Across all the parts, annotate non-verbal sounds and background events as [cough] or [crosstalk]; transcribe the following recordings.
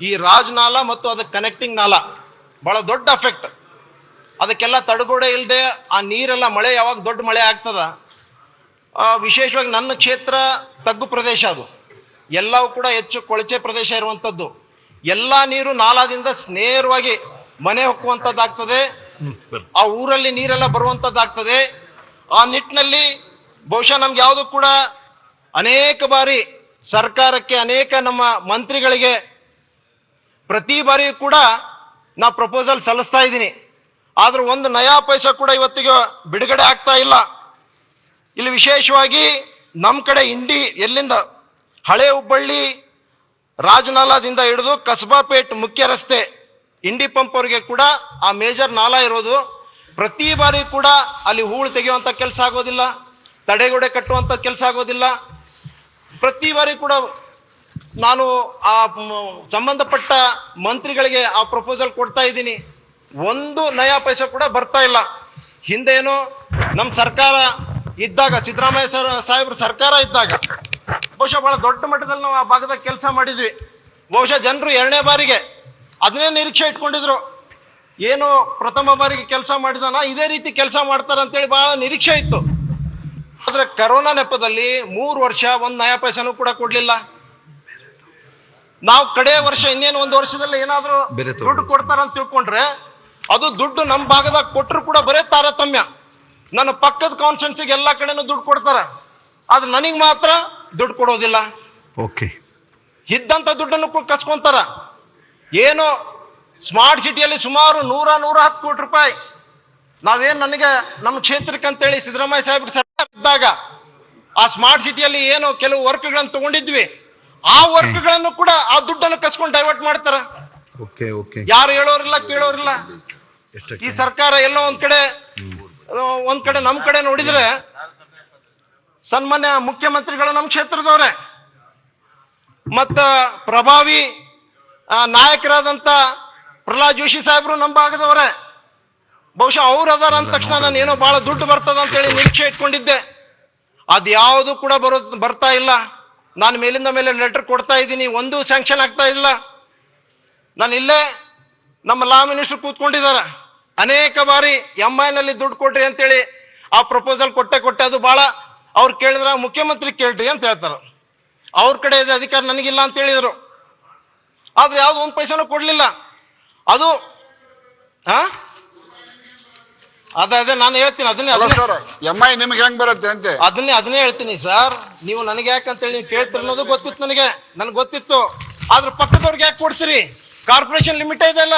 ಈ ರಾಜ್ ನಾಲ ಮತ್ತು ಅದಕ್ಕೆ ಕನೆಕ್ಟಿಂಗ್ ನಾಲ ಬಹಳ ದೊಡ್ಡ ಎಫೆಕ್ಟ್ ಅದಕ್ಕೆಲ್ಲ ತಡೆಗೋಡೆ ಇಲ್ಲದೆ ಆ ನೀರೆಲ್ಲ ಮಳೆ ಯಾವಾಗ ದೊಡ್ಡ ಮಳೆ ಆಗ್ತದ? ವಿಶೇಷವಾಗಿ ನನ್ನ ಕ್ಷೇತ್ರ ತಗ್ಗು ಪ್ರದೇಶ ಅದು. ಎಲ್ಲವೂ ಕೂಡ ಹೆಚ್ಚು ಕೊಳಚೆ ಪ್ರದೇಶ ಇರುವಂಥದ್ದು ಎಲ್ಲ ನೀರು ನಾಲಾದಿಂದ ನೇರವಾಗಿ ಮನೆ ಹೊಕ್ಕುವಂಥದ್ದಾಗ್ತದೆ ಆ ಊರಲ್ಲಿ ನೀರೆಲ್ಲ ಬರುವಂಥದ್ದಾಗ್ತದೆ ಆ ನಿಟ್ಟಿನಲ್ಲಿ ಬಹುಶಃ ನಮ್ಗೆ ಯಾವುದು ಕೂಡ ಅನೇಕ ಬಾರಿ ಸರ್ಕಾರಕ್ಕೆ ಅನೇಕ ನಮ್ಮ ಮಂತ್ರಿಗಳಿಗೆ ಪ್ರತಿ ಬಾರಿಯೂ ಕೂಡ ನಾ ಪ್ರಪೋಸಲ್ ಸಲ್ಲಿಸ್ತಾ ಇದ್ದೀನಿ. ಆದರೂ ಒಂದು ನಯಾ ಪೈಸಾ ಕೂಡ ಇವತ್ತಿಗೆ ಬಿಡುಗಡೆ ಆಗ್ತಾ ಇಲ್ಲ. ಇಲ್ಲಿ ವಿಶೇಷವಾಗಿ ನಮ್ಮ ಕಡೆ ಇಂಡಿ ಎಲ್ಲಿಂದ ಹಳೆ ಹುಬ್ಬಳ್ಳಿ ರಾಜನಾಲಾದಿಂದ ಹಿಡಿದು ಕಸ್ಬಾಪೇಟ್ ಮುಖ್ಯ ರಸ್ತೆ ಇಂಡಿ ಪಂಪ್ ಅವರಿಗೆ ಕೂಡ ಆ ಮೇಜರ್ ನಾಲ ಇರೋದು. ಪ್ರತಿ ಬಾರಿ ಕೂಡ ಅಲ್ಲಿ ಹೂಳು ತೆಗೆಯುವಂಥ ಕೆಲಸ ಆಗೋದಿಲ್ಲ. ತಡೆಗೋಡೆ ಕಟ್ಟುವಂಥ ಕೆಲಸ ಆಗೋದಿಲ್ಲ. ಪ್ರತಿ ಬಾರಿ ಕೂಡ ನಾನು ಆ ಸಂಬಂಧಪಟ್ಟ ಮಂತ್ರಿಗಳಿಗೆ ಆ ಪ್ರಪೋಸಲ್ ಕೊಡ್ತಾ ಇದ್ದೀನಿ. ಒಂದು ನಯಾ ಪೈಸೆ ಕೂಡ ಬರ್ತಾ ಇಲ್ಲ. ಹಿಂದೇನು ನಮ್ಮ ಸರ್ಕಾರ ಇದ್ದಾಗ, ಸಿದ್ದರಾಮಯ್ಯ ಸರ್, ಸಾಹೇಬ್ರ ಸರ್ಕಾರ ಇದ್ದಾಗ ಬಹುಶಃ ಬಹಳ ದೊಡ್ಡ ಮಟ್ಟದಲ್ಲಿ ನಾವು ಆ ಭಾಗದಾಗ ಕೆಲಸ ಮಾಡಿದ್ವಿ. ಬಹುಶಃ ಜನರು ಎರಡನೇ ಬಾರಿಗೆ ಅದನ್ನೇ ನಿರೀಕ್ಷೆ ಇಟ್ಕೊಂಡಿದ್ರು. ಏನು ಪ್ರಥಮ ಬಾರಿಗೆ ಕೆಲಸ ಮಾಡಿದಾನ, ಇದೇ ರೀತಿ ಕೆಲಸ ಮಾಡ್ತಾರೆ ಅಂತೇಳಿ ಬಹಳ ನಿರೀಕ್ಷೆ ಇತ್ತು. ಆದ್ರೆ ಕರೋನಾ ನೆಪದಲ್ಲಿ ಮೂರು ವರ್ಷ ಒಂದು ನಯಾ ಪೈಸನು ಕೂಡ ಕೊಡ್ಲಿಲ್ಲ. ನಾವು ಕಡೆ ವರ್ಷ ಇನ್ನೇನು ಒಂದು ವರ್ಷದಲ್ಲಿ ಏನಾದರೂ ದುಡ್ಡು ಕೊಡ್ತಾರ ಅಂತ ತಿಳ್ಕೊಂಡ್ರೆ ಅದು ದುಡ್ಡು ನಮ್ಮ ಭಾಗದಾಗ ಕೊಟ್ಟರು ಕೂಡ ಬರೇ ತಾರತಮ್ಯ. ನನ್ನ ಪಕ್ಕದ ಕಾನ್ಸ್ಟೆನ್ಸಿಗೆ ಎಲ್ಲ ಕಡೆನೂ ದುಡ್ಡು ಕೊಡ್ತಾರ. ಆದ್ರೆ ನನಗೆ ಮಾತ್ರ ದುಡ್ಡು ಕೊಡೋದಿಲ್ಲ. ಓಕೆ ಇದ್ದಂಥ ದುಡ್ಡನ್ನು ಕೂಡ ಕಸ್ಕೊಂತಾರ. ಏನು ಸ್ಮಾರ್ಟ್ ಸಿಟಿಯಲ್ಲಿ ಸುಮಾರು ನೂರ ನೂರ ಹತ್ತು ಕೋಟಿ ರೂಪಾಯಿ. ನಾವೇನು ನನಗೆ ನಮ್ಮ ಕ್ಷೇತ್ರಕ್ಕೆ ಅಂತೇಳಿ ಸಿದ್ದರಾಮಯ್ಯ ಸಾಹೇಬ್ರ ಇದ್ದಾಗ ಆ ಸ್ಮಾರ್ಟ್ ಸಿಟಿಯಲ್ಲಿ ಏನು ಕೆಲವು ವರ್ಕ್ಗಳನ್ನು ತಗೊಂಡಿದ್ವಿ. ಆ ವರ್ಕ್ಗಳನ್ನು ಕೂಡ ಆ ದುಡ್ಡನ್ನು ಕಸ್ಕೊಂಡು ಡೈವರ್ಟ್ ಮಾಡ್ತಾರ. Okay okay. ಯಾರು ಹೇಳೋರಿಲ್ಲ ಕೇಳೋರಿಲ್ಲ. ಈ ಸರ್ಕಾರ ಎಲ್ಲೋ ಒಂದ್ ಕಡೆ ಒಂದ್ ಕಡೆ ನಮ್ ಕಡೆ ನೋಡಿದ್ರೆ ಸನ್ಮಾನ್ಯ ಮುಖ್ಯಮಂತ್ರಿಗಳು ನಮ್ಮ ಕ್ಷೇತ್ರದವ್ರೆ. ಮತ್ತ ಪ್ರಭಾವಿ ನಾಯಕರಾದಂತ ಪ್ರಹ್ಲಾದ್ ಜೋಶಿ ಸಾಹೇಬ್ರು ನಮ್ಮ ಭಾಗದವರೇ. ಬಹುಶಃ ಅವ್ರು ಅದಾರ ಅಂದ ತಕ್ಷಣ ನಾನು ಏನೋ ಬಹಳ ದುಡ್ಡು ಬರ್ತದ ಅಂತೇಳಿ ನಿರೀಕ್ಷೆ ಇಟ್ಕೊಂಡಿದ್ದೆ. ಅದ್ಯಾವುದು ಕೂಡ ಬರೋ ಬರ್ತಾ ಇಲ್ಲ. ನಾನು ಮೇಲಿಂದ ಮೇಲೆ ಲೆಟರ್ ಕೊಡ್ತಾ ಇದ್ದೀನಿ ಒಂದು ಸ್ಯಾಂಕ್ಷನ್ ಆಗ್ತಾ ಇಲ್ಲ. ನಾನು ಇಲ್ಲೇ ನಮ್ಮ ಲಾ ಮಿನಿಸ್ಟರ್ ಕೂತ್ಕೊಂಡಿದ್ದಾರೆ. ಅನೇಕ ಬಾರಿ ಎಂ ನಲ್ಲಿ ದುಡ್ಡು ಕೊಡ್ರಿ ಅಂತೇಳಿ ಆ ಪ್ರಪೋಸಲ್ ಕೊಟ್ಟೆ ಕೊಟ್ಟೆ ಅದು ಭಾಳ ಅವ್ರು ಕೇಳಿದ್ರೆ ಮುಖ್ಯಮಂತ್ರಿ ಕೇಳ್ರಿ ಅಂತ ಹೇಳ್ತಾರೆ. ಅವ್ರ ಕಡೆ ಇದೆ ಅಧಿಕಾರ ನನಗಿಲ್ಲ ಅಂತ ಹೇಳಿದರು. ಆದ್ರೆ ಯಾವ್ದು ಒಂದು ಪೈಸಾನು ಕೊಡ್ಲಿಲ್ಲ. ಅದು ಹಾ? ಅದ ಅದೇ ನಾನು ಹೇಳ್ತೀನಿ ಅದನ್ನೇ ಅಲ್ಲ ಅದನ್ನೇ. ಸರ್ ಎಂ ಐ ನಿಮ್ಗೆ ಹೆಂಗ್ ಬರುತ್ತೆ ಅಂತೆ? ಅದನ್ನೇ ಅದನ್ನೇ ಹೇಳ್ತೀನಿ ಸರ್ ನೀವು ನನಗೆ ಯಾಕಂತೇಳಿ ನೀವು ಕೇಳ್ತೀರಿ ಅನ್ನೋದು ಗೊತ್ತಿತ್ತು ನನಗೆ. ನನಗೆ ಗೊತ್ತಿತ್ತು. ಆದ್ರೆ ಪಕ್ಕದವ್ರಿಗೆ ಯಾಕೆ ಕೊಡ್ತೀರಿ? ಕಾರ್ಪೊರೇಷನ್ ಲಿಮಿಟ್ ಇದೆಲ್ಲ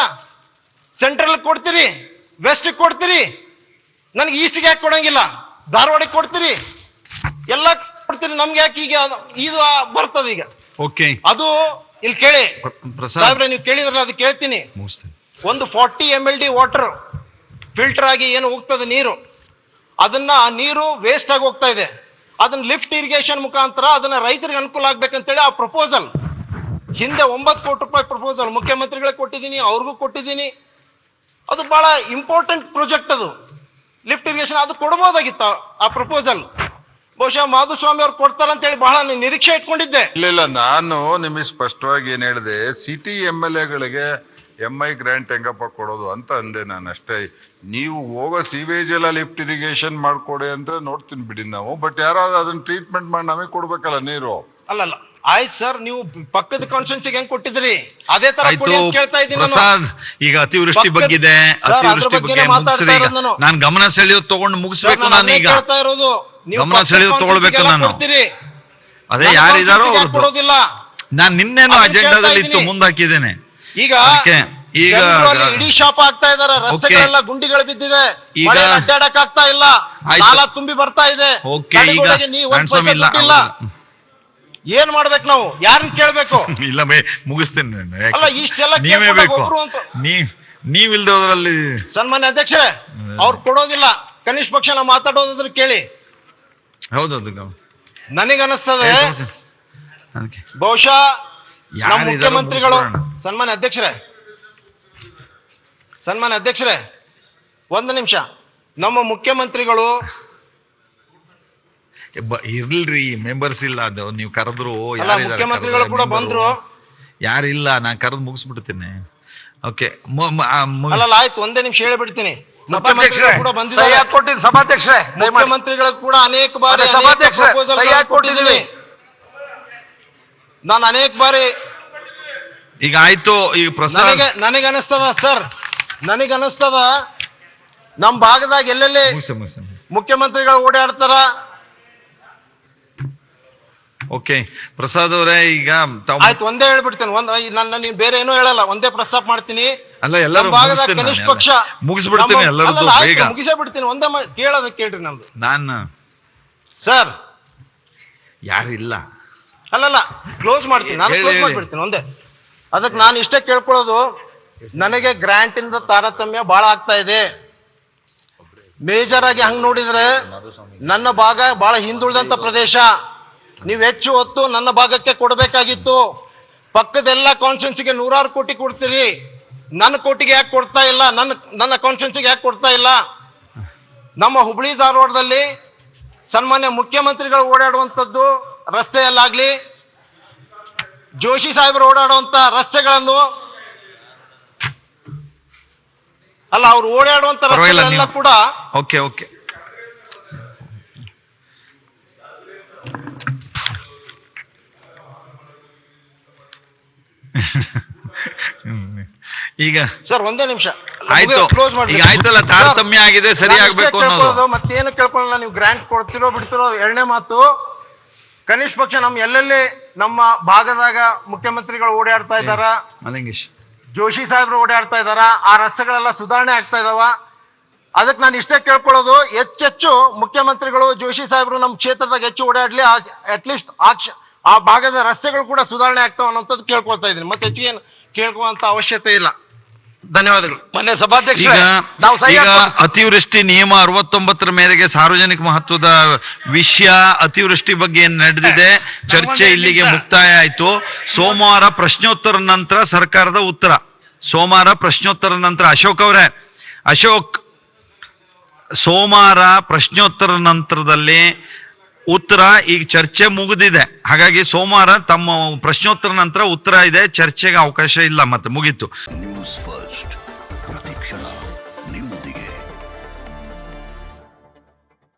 ಸೆಂಟ್ರಲ್ ಕೊಡ್ತೀರಿ. ವೆಸ್ಟಿಗೆ ಕೊಡ್ತೀರಿ. ನನಗೆ ಈಸ್ಟ್ಗೆ ಯಾಕೆ ಕೊಡಂಗಿಲ್ಲ? ಧಾರವಾಡಕ್ಕೆ ಕೊಡ್ತೀರಿ. ಎಲ್ಲ ಕೊಡ್ತೀರಿ. ನಮ್ಗೆ ಯಾಕೆ ಈಗ ಅದು- ಇದು ಆ ಬರ್ತದೆ ಈಗ. ಓಕೆ ಅದು ಇಲ್ಲಿ ಕೇಳಿ. ಪ್ರಸಾದ್. ಸಾಹೇಬ್ರೆ ನೀವು ಕೇಳಿದ್ರಲ್ಲ ಅದು ಕೇಳ್ತೀನಿ. ಮುಗಿಸ್ತೇನೆ. ಒಂದು forty M L D water filter ಆಗಿ ಏನು ಹೋಗ್ತದೆ ನೀರು? ಅದನ್ನ ಆ ನೀರು ವೇಸ್ಟ್ ಆಗಿ ಹೋಗ್ತಾ ಇದೆ. ಅದನ್ನ ಲಿಫ್ಟ್ ಇರಿಗೇಷನ್ ಮುಖಾಂತರ ಅದನ್ನ ರೈತರಿಗೆ ಅನುಕೂಲ ಆಗ್ಬೇಕಂತೇಳಿ ಆ ಪ್ರಪೋಸಲ್ ಹಿಂದೆ ಒಂಬತ್ತು ಕೋಟಿ ರೂಪಾಯಿ ಪ್ರಪೋಸಲ್ ಮುಖ್ಯಮಂತ್ರಿಗಳಿಗೆ ಕೊಟ್ಟಿದ್ದೀನಿ, ಅವ್ರಿಗೂ ಕೊಟ್ಟಿದ್ದೀನಿ. ಅದು ಬಹಳ ಇಂಪಾರ್ಟೆಂಟ್ ಪ್ರಾಜೆಕ್ಟ್ ಅದು. ಲಿಫ್ಟ್ ಇರಿಗೇಷನ್ ಅದು ಕೊಡ್ಬೋದಾಗಿತ್ತು ಆ ಪ್ರಪೋಸಲ್ ಬಹುಶಃ ಮಾಧುಸ್ವಾಮಿ ಅವ್ರು ಕೊಡ್ತಾರಂತೇಳಿ ಬಹಳ ನಿರೀಕ್ಷೆ ಇಟ್ಕೊಂಡಿದ್ದೆ. ಇಲ್ಲ ಇಲ್ಲ, ನಾನು ನಿಮಗೆ ಸ್ಪಷ್ಟವಾಗಿ ಏನು ಹೇಳಿದೆ ಸಿಟಿ ಎಂ ಎಲ್ ಎಗಳಿಗೆ ಎಂ ಐ ಗ್ರ್ಯಾಂಟ್ ಹೆಂಗಪ್ಪ ಕೊಡೋದು ಅಂತ ಅಂದೆ ನಾನು ಅಷ್ಟೇ. ನೀವು ಹೋಗೋ ಸೀವೇಜ್ ಎಲ್ಲ ಲಿಫ್ಟ್ ಇರಿಗೇಷನ್ ಮಾಡ್ಕೊಡಿ ಅಂತ ನೋಡ್ತೀನಿ ಬಿಡಿ ನಾವು. ಬಟ್ ಯಾರಾದ್ರೂ ಅದನ್ನ ಟ್ರೀಟ್ಮೆಂಟ್ ಮಾಡಿ ನಮಗೆ ಕೊಡ್ಬೇಕಲ್ಲ ನೀರು. ಅಲ್ಲಲ್ಲ. ಆಯ್ತು ಸರ್ ನೀವು ಪಕ್ಕದ ಕಾನ್ಸ್ಟೆನ್ಸಿಗೆ ಹೆಂಗ್ ಕೊಟ್ಟಿದ್ರಿ ಅದೇ ತರ ಆಯ್ತು. ಕೊಡಿ ಅಂತ ಕೇಳ್ತಾ ಇದ್ದೀನಿ ನಾನು. ಪ್ರಸಾದ್ ಈಗ ಅತಿವೃಷ್ಟಿ ಪಕ್ಕದ- ಬಗ್ಗೆ ಸರ್, ಅದ್ರ ಅತಿವೃಷ್ಟಿ ಬಗ್ಗೆನೇ ಬಗ್ಗೆ ಮಾತಾಡ್ತಾ ಮುಗಿಸ್ರಿ. ಈಗ ಇರೋದು ನಾನು. ನಾನು ಗಮನ ಸೆಳೆಯೋದು ತಗೊಂಡು ಸರ್, ಮುಗಿಸ್ಬೇಕು ನಾನು ನಾನು ಅದನ್ನೇ ಈಗ ಕೇಳ್ತಾ ಇರೋದು. ನೀವು ಗಮನ ಪಕ್ಕದ ಸೆಳೆಯೋದು ತಗೊಳ್ಬೇಕು ನಾನು. ಕೊಡ್ತೀರಿ. ಅದೇ ನನ್ನ ಯಾರಿದಾರೋ ಕಾನ್ಸ್ಟೆನ್ಸಿಗೆ ಯಾಕೆ ಅವ್ರದ್ದು. ಕೊಡೋದಿಲ್ಲ. ನಾನು ನಿನ್ನೇನು ಅದನ್ನ ಅಜೆಂಡಾದಲ್ಲಿ ಇತ್ತು ಇದ್ದೀನಿ. ಮುಂದಾಕಿದ್ದೇನೆ ಈಗ ಅದಕ್ಕೆ ಈಗ ಇಡೀ ಶಾಪ್ ಆಗ್ತಾ ಇದಾರೆ. ರಸ್ತೆಗಳೆಲ್ಲ ಗುಂಡಿಗಳು ಬಿದ್ದಿದೆ. ಈಗ- ಅಡ್ಡಾಡಕ್ ಆಗ್ತಾ ಇಲ್ಲ. ಸಾಲ ತುಂಬಿ ಬರ್ತಾ ಇದೆ. ಏನ್ ಮಾಡ್ಬೇಕು ನಾವು? ಯಾರನ್ನ ಕೇಳ್ಬೇಕು? [laughs] ಇಲ್ಲ ಮುಗಿಸ್ತೇನೆ. ಅಲ್ಲ, ಇಷ್ಟೆಲ್ಲ ನೀವೇ ಬೇಕು. ಸನ್ಮಾನ್ಯ ಅಧ್ಯಕ್ಷರೇ ಅವ್ರು ಕೊಡೋದಿಲ್ಲ. ಕನಿಷ್ಠ ಪಕ್ಷ ನಾವು ಮಾತಾಡೋದಾದ್ರೆ ಕೇಳಿ. ಹೌದೌದು ನನಗನ್ನಿಸ್ತದೆ. ಬಹುಶಃ ಮುಖ್ಯಮಂತ್ರಿಗಳು. ಸನ್ಮಾನ್ಯ ಅಧ್ಯಕ್ಷರೇ ಸನ್ಮಾನ್ಯ ಅಧ್ಯಕ್ಷರೇ ಒಂದು ನಿಮಿಷ. ನಮ್ಮ ಮುಖ್ಯಮಂತ್ರಿಗಳು ಇರ್ಲಿ ಇರ್ಲಿಲ್ರಿ ಮೆಂಬರ್ಸ್ ಇಲ್ಲ ಅದು ನೀವು ಕರೆದ್ರು ಅಲ್ಲ ಮುಖ್ಯಮಂತ್ರಿಗಳು ಕೂಡ ಬಂದ್ರು. ಯಾರಿಲ್ಲ ನಾ ಕರೆದು ಮುಗಿಸ್ಬಿಡ್ತೀನಿ. ಓಕೆ ಅಲ್ಲಲ್ಲ ಆಯ್ತು ಒಂದೇ ನಿಮಿಷ ಹೇಳಿಬಿಡ್ತೀನಿ. ಮುಖ್ಯಮಂತ್ರಿಗಳು ಕೂಡ ಬಂದಿದ್ದಾರೆ. ಸಭಾಧ್ಯಕ್ಷರೇ ದಯಮಾಡಿ. ಮುಖ್ಯಮಂತ್ರಿಗಳಿಗೆ ಕೂಡ ಅನೇಕ ಬಾರಿ ಅದೇ ಅನೇಕ ಸಭಾಧ್ಯಕ್ಷರೇ, proposal ಸಹಿ ನಾನು ಅನೇಕ ಬಾರಿ ಈಗ ಆಯ್ತು ಈಗ ಪ್ರಸಾದ್. ನನಗೆ ನನಗೆ ಅನಿಸ್ತದ ಸರ್. ನನಗೆ ಅನಿಸ್ತದ ನಮ್ಮ ಭಾಗದಾಗ ಎಲ್ಲೆಲ್ಲಿ ಮುಖ್ಯಮಂತ್ರಿಗಳು ಓಡಾಡ್ತಾರ? ಓಕೆ ಪ್ರಸಾದ್ ಅವರೇ ಈಗ ಆಯ್ತು ಒಂದೇ ಹೇಳ್ಬಿಡ್ತೇನೆ. ಒಂದ್ ನನ್ನ ನೀವು ಬೇರೆ ಏನೂ ಹೇಳಲ್ಲ. ಒಂದೇ ಪ್ರಸ್ತಾಪ ಮಾಡ್ತೀನಿ. ಅಲ್ಲ, ಎಲ್ಲರೂ ಭಾಗದಾಗ ಕನಿಷ್ಠ ಪಕ್ಷ. ಮುಗಿಸ್ಬಿಡ್ತೀನಿ ನಮ್ಮ- ಎಲ್ಲರದ್ದು ಬೇಗ. ಮುಗಿಸೇ ಬಿಡ್ತೀನಿ. ಒಂದೇ ಕೇಳೋದ ಕೇಳ್ರಿ ನಮ್ದು. ನಾನು ಸರ್. ಯಾರಿಲ್ಲ ಅಲ್ಲಲ್ಲ ಕ್ಲೋಸ್ ಮಾಡ್ತೀನಿ. ನಾನು ಕ್ಲೋಸ್ ಮಾಡ್ಬಿಡ್ತೀನಿ ಒಂದೇ. ಅದಕ್ಕೆ ನಾನು ಇಷ್ಟೇ ಕೇಳ್ಕೊಳ್ಳೋದು ನನಗೆ ಗ್ರಾಂಟ್ ಇಂದ ತಾರತಮ್ಯ ಬಹಳ ಆಗ್ತಾ ಇದೆ. ಮೇಜರ್ ಆಗಿ ಹಂಗ್ ನೋಡಿದ್ರೆ ನನ್ನ ಭಾಗ ಬಹಳ ಹಿಂದುಳಿದಂತ ಪ್ರದೇಶ. ನೀವು ಹೆಚ್ಚು ಹೊತ್ತು ನನ್ನ ಭಾಗಕ್ಕೆ ಕೊಡಬೇಕಾಗಿತ್ತು. ಪಕ್ಕದೆಲ್ಲ ಕಾನ್ಸ್ಟೆನ್ಸಿಗೆ ನೂರಾರು ಕೋಟಿ ಕೊಡ್ತೀರಿ. ನನ್ನ ಕೋಟಿಗೆ ಯಾಕೆ ಕೊಡ್ತಾ ಇಲ್ಲ? ನನ್ನ ನನ್ನ ಕಾನ್ಸ್ಟೆನ್ಸಿಗೆ ಯಾಕೆ ಕೊಡ್ತಾ ಇಲ್ಲ? ನಮ್ಮ ಹುಬ್ಳಿ ಧಾರವಾಡದಲ್ಲಿ ಸನ್ಮಾನ್ಯ ಮುಖ್ಯಮಂತ್ರಿಗಳು ಓಡಾಡುವಂಥದ್ದು ರಸ್ತೆಯಲ್ಲಾಗ್ಲಿ. ಜೋಶಿ ಸಾಹೇಬರು ಓಡಾಡುವಂಥ ರಸ್ತೆಗಳನ್ನು ಅಲ್ಲ ಅವ್ರು ಓಡಾಡುವಂತ ರಸ್ತೆಗಳೆಲ್ಲ ಕೂಡ ಓಕೆ ಓಕೆ. [laughs] ಈಗ ಸರ್ ಒಂದೇ ನಿಮಿಷ. ಆಯ್ತು. ಕ್ಲೋಸ್ ಈಗ ಆಯ್ತಲ್ಲ, ತಾರತಮ್ಯ ಆಗಿದೆ, ಸರಿ ಆಗ್ಬೇಕು ಅನ್ನೋದು. ಮತ್ತೇನು ಕೇಳ್ಕೊಳ್ಳಲ್ಲ ನೀವು ಗ್ರಾಂಟ್ ಕೊಡ್ತಿರೋ ಬಿಡ್ತಿರೋ ಎರಡನೇ ಮಾತು ಕನಿಷ್ಠ ಪಕ್ಷ ನಮ್ಮ ಎಲ್ಲೆಲ್ಲಿ ನಮ್ಮ ಭಾಗದಾಗ ಮುಖ್ಯಮಂತ್ರಿಗಳು ಓಡಾಡ್ತಾ ಇದ್ದಾರ? ಮಲಿಂಗೇಶ್. ಜೋಶಿ ಸಾಹೇಬ್ರು ಓಡಾಡ್ತಾ ಇದಾರ, ಆ ರಸ್ತೆಗಳೆಲ್ಲ ಸುಧಾರಣೆ ಆಗ್ತಾ ಇದಾವ. ಅದಕ್ಕೆ ನಾನು ಇಷ್ಟೇ ಕೇಳ್ಕೊಳ್ಳೋದು ಹೆಚ್ಚೆಚ್ಚು ಮುಖ್ಯಮಂತ್ರಿಗಳು, ಜೋಶಿ ಸಾಹೇಬ್ರು ನಮ್ಮ ಕ್ಷೇತ್ರದಾಗ ಹೆಚ್ಚು ಓಡಾಡ್ಲಿ ಅಟ್ಲೀಸ್ಟ್ ಆ ಆ ಭಾಗದ ರಸ್ತೆಗಳು ಕೂಡ ಸುಧಾರಣೆ ಆಗ್ತಾವ ಅನ್ನೋಂಥದ್ದು ಕೇಳ್ಕೊಳ್ತಾ ಇದ್ದೀನಿ. ಮತ್ತೆ ಹೆಚ್ಚಿಗೆ ಏನು ಕೇಳ್ಕೊಳ್ಳುವಂತ ಅವಶ್ಯಕತೆ ಇಲ್ಲ. ಧನ್ಯವಾದಗಳು. ಮೊನ್ನೆ ನಾವು ಈಗ ಅತಿವೃಷ್ಟಿ ನಿಯಮ ಅರವತ್ತೊಂಬತ್ತರ ಮೇರೆಗೆ ಸಾರ್ವಜನಿಕ ಮಹತ್ವದ ವಿಷಯ ಅತಿವೃಷ್ಟಿ ಬಗ್ಗೆ ಏನ್ ನಡೆದಿದೆ ಚರ್ಚೆ ಇಲ್ಲಿಗೆ ಮುಕ್ತಾಯ ಆಯ್ತು. ಸೋಮವಾರ ಪ್ರಶ್ನೋತ್ತರ ನಂತರ ಸರ್ಕಾರದ ಉತ್ತರ. ಸೋಮವಾರ ಪ್ರಶ್ನೋತ್ತರ ನಂತರ ಅಶೋಕ್ ಅವರೇ. ಅಶೋಕ್ ಸೋಮವಾರ ಪ್ರಶ್ನೋತ್ತರ ನಂತರದಲ್ಲಿ ಉತ್ತರ ಈಗ ಚರ್ಚೆ ಮುಗಿದಿದೆ. ಹಾಗಾಗಿ ಸೋಮವಾರ ತಮ್ಮ ಪ್ರಶ್ನೋತ್ತರ ನಂತರ ಉತ್ತರ ಇದೆ ಚರ್ಚೆಗೆ ಅವಕಾಶ ಇಲ್ಲ ಮತ್ತೆ ಮುಗೀತು.